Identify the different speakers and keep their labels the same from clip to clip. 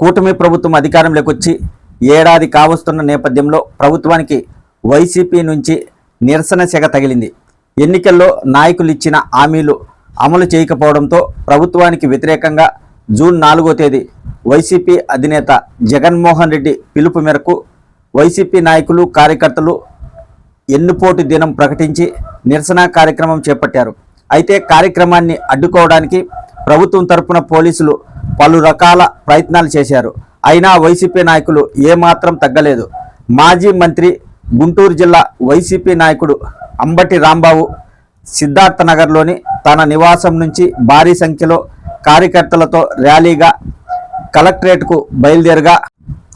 Speaker 1: కూటమి ప్రభుత్వం అధికారంలోకి వచ్చి ఏడాది కావస్తున్న నేపథ్యంలో ప్రభుత్వానికి వైసీపీ నుంచి నిరసన సెగ తగిలింది. ఎన్నికల్లో నాయకులు ఇచ్చిన హామీలు అమలు చేయకపోవడంతో ప్రభుత్వానికి వ్యతిరేకంగా జూన్ నాలుగో తేదీ వైసీపీ అధినేత జగన్మోహన్ రెడ్డి పిలుపు మేరకు వైసీపీ నాయకులు కార్యకర్తలు ఎన్నుపోటు దినం ప్రకటించి నిరసన కార్యక్రమం చేపట్టారు. అయితే కార్యక్రమాన్ని అడ్డుకోవడానికి ప్రభుత్వం తరపున పోలీసులు పలు రకాల ప్రయత్నాలు చేశారు. అయినా వైసీపీ నాయకులు ఏమాత్రం తగ్గలేదు. మాజీ మంత్రి గుంటూరు జిల్లా వైసీపీ నాయకుడు అంబటి రాంబాబు సిద్ధార్థ నగర్లోని తన నివాసం నుంచి భారీ సంఖ్యలో కార్యకర్తలతో ర్యాలీగా కలెక్టరేట్కు బయలుదేరగా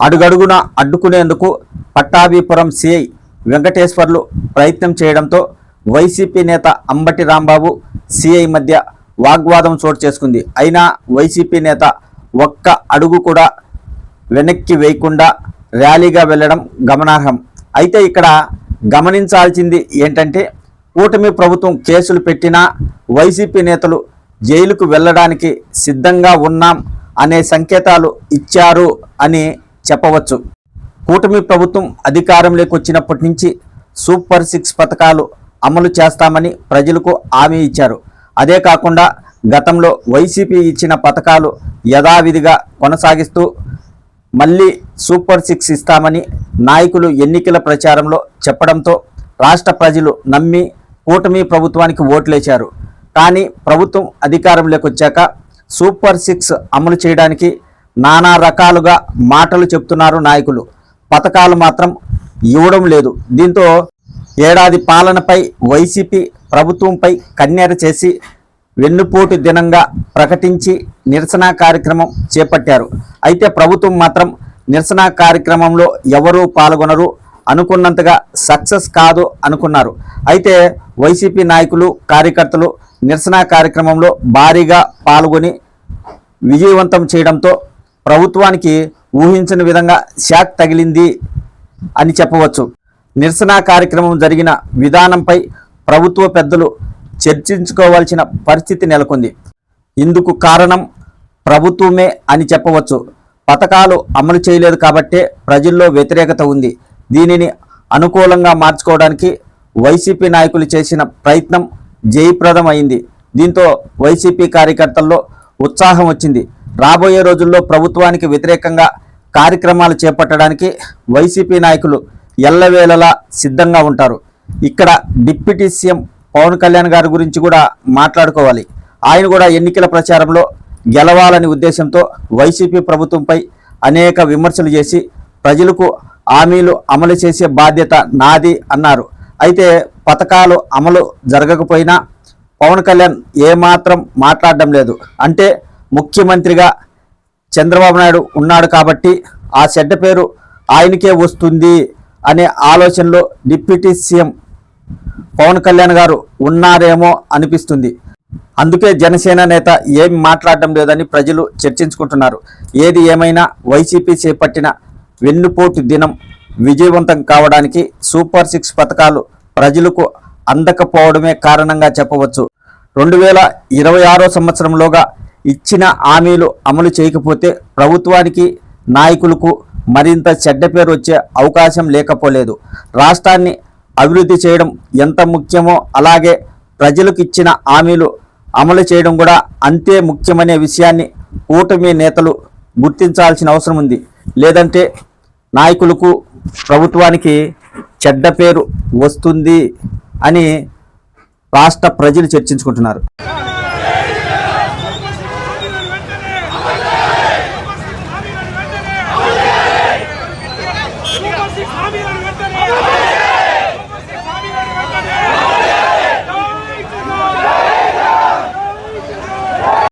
Speaker 1: అడుగడుగున అడ్డుకునేందుకు పట్టాభిపురం సిఐ వెంకటేశ్వర్లు ప్రయత్నం చేయడంతో వైసీపీ నేత అంబటి రాంబాబు సిఐ మధ్య వాగ్వాదం చోటు చేసుకుంది. అయినా వైసీపీ నేత ఒక్క అడుగు కూడా వెనక్కి వేయకుండా ర్యాలీగా వెళ్ళడం గమనార్హం. అయితే ఇక్కడ గమనించాల్సింది ఏంటంటే కూటమి ప్రభుత్వం కేసులు పెట్టినా వైసీపీ నేతలు జైలుకు వెళ్ళడానికి సిద్ధంగా ఉన్నాం అనే సంకేతాలు ఇచ్చారు అని చెప్పవచ్చు. కూటమి ప్రభుత్వం అధికారంలోకి వచ్చినప్పటి నుంచి సూపర్ సిక్స్ పథకాలు అమలు చేస్తామని ప్రజలకు హామీ ఇచ్చారు. అదే కాకుండా గతంలో వైసీపీ ఇచ్చిన పథకాలు యథావిధిగా కొనసాగిస్తూ మళ్ళీ సూపర్ సిక్స్ ఇస్తామని నాయకులు ఎన్నికల ప్రచారంలో చెప్పడంతో రాష్ట్ర ప్రజలు నమ్మి కూటమి ప్రభుత్వానికి ఓట్లేశారు. కానీ ప్రభుత్వం అధికారంలోకి వచ్చాక సూపర్ సిక్స్ అమలు చేయడానికి నానా రకాలుగా మాటలు చెప్తున్నారు నాయకులు. పథకాలు మాత్రం ఇవ్వడం లేదు. దీంతో ఏడాది పాలనపై వైసీపీ ప్రభుత్వంపై కన్నెర చేసి వెన్నుపోటు దినంగా ప్రకటించి నిరసన కార్యక్రమం చేపట్టారు. అయితే ప్రభుత్వం మాత్రం నిరసన కార్యక్రమంలో ఎవరూ పాల్గొనరు అనుకున్నంతగా సక్సెస్ కాదు అనుకున్నారు. అయితే వైసీపీ నాయకులు కార్యకర్తలు నిరసన కార్యక్రమంలో భారీగా పాల్గొని విజయవంతం చేయడంతో ప్రభుత్వానికి ఊహించని విధంగా షాక్ తగిలింది అని చెప్పవచ్చు. నిరసన కార్యక్రమం జరిగిన విధానంపై ప్రభుత్వ పెద్దలు చర్చించుకోవాల్సిన పరిస్థితి నెలకొంది. ఇందుకు కారణం ప్రభుత్వమే అని చెప్పవచ్చు. పథకాలు అమలు చేయలేదు కాబట్టే ప్రజల్లో వ్యతిరేకత ఉంది. దీనిని అనుకూలంగా మార్చుకోవడానికి వైసీపీ నాయకులు చేసిన ప్రయత్నం జయప్రదం అయింది దీంతో వైసీపీ కార్యకర్తల్లో ఉత్సాహం వచ్చింది. రాబోయే రోజుల్లో ప్రభుత్వానికి వ్యతిరేకంగా కార్యక్రమాలు చేపట్టడానికి వైసీపీ నాయకులు ఎల్లవేళలా సిద్ధంగా ఉంటారు. ఇక్కడ డిప్యూటీ సీఎం పవన్ కళ్యాణ్ గారి గురించి కూడా మాట్లాడుకోవాలి. ఆయన కూడా ఎన్నికల ప్రచారంలో గెలవాలని ఉద్దేశంతో వైసీపీ ప్రభుత్వంపై అనేక విమర్శలు చేసి ప్రజలకు హామీలు అమలు చేసే బాధ్యత నాది అన్నారు. అయితే పథకాలు అమలు జరగకపోయినా పవన్ కళ్యాణ్ ఏమాత్రం మాట్లాడడం లేదు. అంటే ముఖ్యమంత్రిగా చంద్రబాబు నాయుడు ఉన్నాడు కాబట్టి ఆ చెడ్డ పేరు ఆయనకే వస్తుంది. అనే ఆలోచనలో డిప్యూటీ సీఎం పవన్ కళ్యాణ్ గారు ఉన్నారేమో అనిపిస్తుంది. అందుకే జనసేన నేత ఏం మాట్లాడడం లేదని ప్రజలు చర్చించుకుంటున్నారు. ఏది ఏమైనా వైసీపీ చేపట్టిన వెన్నుపోటు దినం విజయవంతం కావడానికి సూపర్ సిక్స్ పథకాలు ప్రజలకు అందకపోవడమే కారణంగా చెప్పవచ్చు. రెండు వేల ఇరవై ఆరో సంవత్సరంలోగా ఇచ్చిన హామీలు అమలు చేయకపోతే ప్రభుత్వానికి నాయకులకు మరింత చెడ్డ పేరు వచ్చే అవకాశం లేకపోలేదు. రాష్ట్రాన్ని అభివృద్ధి చేయడం ఎంత ముఖ్యమో అలాగే ప్రజలకు ఇచ్చిన హామీలు అమలు చేయడం కూడా అంతే ముఖ్యమనే విషయాన్ని కూటమి నేతలు గుర్తించాల్సిన అవసరం ఉంది. లేదంటే నాయకులకు ప్రభుత్వానికి చెడ్డ పేరు వస్తుంది అని రాష్ట్ర ప్రజలు చర్చించుకుంటున్నారు.